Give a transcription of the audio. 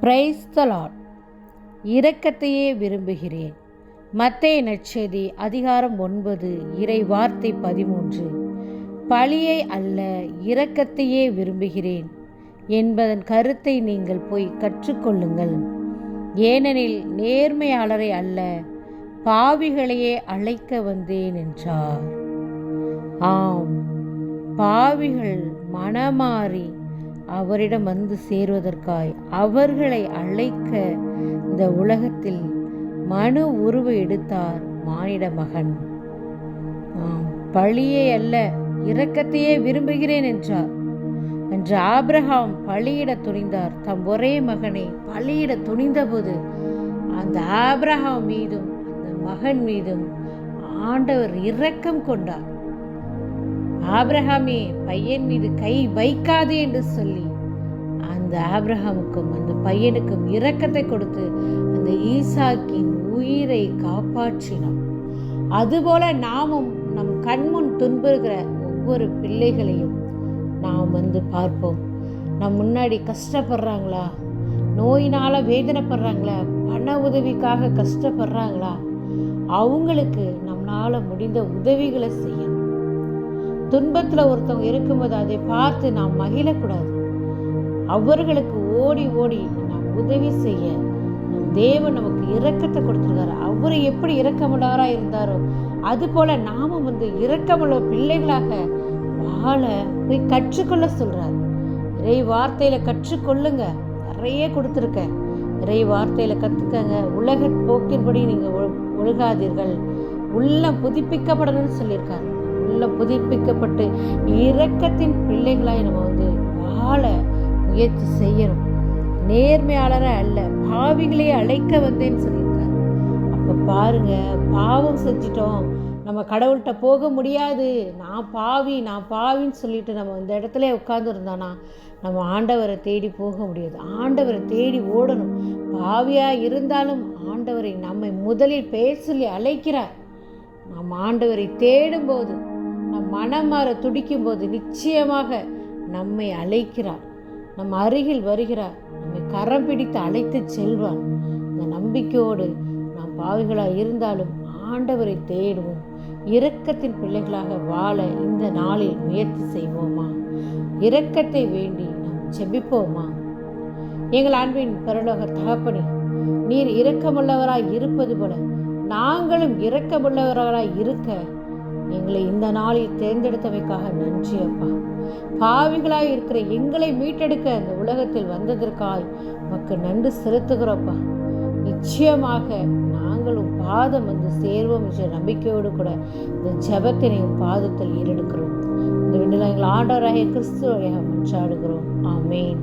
Price தலாட் இரக்கத்தையே விரும்புகிறேன். மத்திய நற்செய்தி அதிகாரம் ஒன்பது இறை வார்த்தை பதிமூன்று. பழியை அல்ல இரக்கத்தையே விரும்புகிறேன். என்பதன் கருத்தை நீங்கள் போய் கற்றுக்கொள்ளுங்கள். ஏனெனில் நேர்மையாளரை அல்ல பாவிகளையே அழைக்க வந்தேன் என்றார். ஆம் பாவிகள் மனமாறி அவரிடம் வந்து சேருவதற்காய் அவர்களை அழைக்க இந்த உலகத்தில் மனு உருவை எடுத்தார் மானிட மகன். பழியே அல்ல இரக்கத்தையே விரும்புகிறேன் என்றார். என்று ஆபிரகாம் பழியிட துணிந்தார். தம் ஒரே மகனை பழியிட துணிந்தபோது அந்த ஆபிரகாம் மீதும் அந்த மகன் மீதும் ஆண்டவர் இரக்கம் கொண்டார். ஆப்ரஹாமே பையன் மீது கை வைக்காதே என்று சொல்லி அந்த ஆப்ரஹாமுக்கும் அந்த பையனுக்கும் இரக்கத்தை கொடுத்து அந்த ஈசாக்கின் உயிரை காப்பாற்றினோம் அதுபோல நாமும் நம் கண்முன் துன்புறுகிற ஒவ்வொரு பிள்ளைகளையும் நாம் வந்து பார்ப்போம். நம் முன்னாடி கஷ்டப்படுறாங்களா? நோயினால் வேதனைப்படுறாங்களா? பண உதவிக்காக கஷ்டப்படுறாங்களா? அவங்களுக்கு நம்மளால் முடிந்த உதவிகளை செய்யணும். துன்பத்தில் ஒருத்தவங்க இருக்கும்போது அதை பார்த்து நாம் மகிழக்கூடாது. அவர்களுக்கு ஓடி ஓடி நாம் உதவி செய்ய நம் தேவன் நமக்கு இரக்கத்தை கொடுத்துருக்காரு. அவரை எப்படி இரக்கமுள்ளவராக இருந்தாரோ அது போல நாமும் வந்து இரக்கமுள்ள பிள்ளைகளாக வாழ போய் கற்றுக்கொள்ள சொல்கிறார் இறை வார்த்தையில் கற்றுக்கொள்ளுங்க. நிறைய கொடுத்துருக்கேன். இறை வார்த்தையில் கற்றுக்கங்க உலக போக்கின்படி நீங்கள் ஒழுகாதீர்கள். உள்ளம் புதுப்பிக்கப்படணும்னு சொல்லியிருக்காரு. புதுப்பிக்கப்பட்டு இரக்கத்தின் பிள்ளைகளாய் நம்ம வந்து வாழ முயற்சி செய்யணும். நேர்மையாளராக அல்ல பாவிகளையே அழைக்க வந்தேன்னு சொல்லியிருக்காரு. அப்போ பாருங்க பாவம் செஞ்சிட்டோம். நம்ம கடவுள்கிட்ட போக முடியாது. நான் பாவி நான் பாவின்னு சொல்லிட்டு நம்ம இந்த இடத்துல உட்காந்துருந்தோன்னா நம்ம ஆண்டவரை தேடி போக முடியாது. ஆண்டவரை தேடி ஓடணும். பாவியாக இருந்தாலும் ஆண்டவரை நம்மை முதலில் பெயர் சொல்லி அழைக்கிறார். நாம் ஆண்டவரை தேடும்போது நம் துடிக்கும் போது நிச்சயமாக நம்மை அழைக்கிறார். நம் அருகில் வருகிறார். நம்மை கரம் பிடித்து அழைத்து செல்வார். இந்த நம்பிக்கையோடு நாம் பாவிகளாக இருந்தாலும் ஆண்டவரை தேடுவோம். இரக்கத்தின் பிள்ளைகளாக வாழ இந்த நாளில் முயற்சி செய்வோமா? இரக்கத்தை வேண்டி நாம் செபிப்போமா? எங்கள் அன்பின் பரலோக தகப்பனே நீர் இரக்கமுள்ளவராய் இருப்பது போல நாங்களும் இரக்கமுள்ளவர்களாய் இருக்க எங்களை இந்த நாளில் தேர்ந்தெடுத்தமைக்காக நன்றி அப்பா. பாவிகளாய் இருக்கிற எங்களை மீட்டெடுக்க இந்த உலகத்தில் வந்ததற்காய் உமக்கு நன்றி செலுத்துகிறோப்பா நிச்சயமாக நாங்களும் பாதம் வந்து சேர்வோம் என்ற நம்பிக்கையோடு கூட இந்த ஜெபத்தினையும் பாதத்தில் ஈரெடுக்கிறோம் இந்த விண்ணில் எங்கள் ஆண்டவராகிய கிறிஸ்துவையாக மன்றாடுகிறோம் ஆமேன்.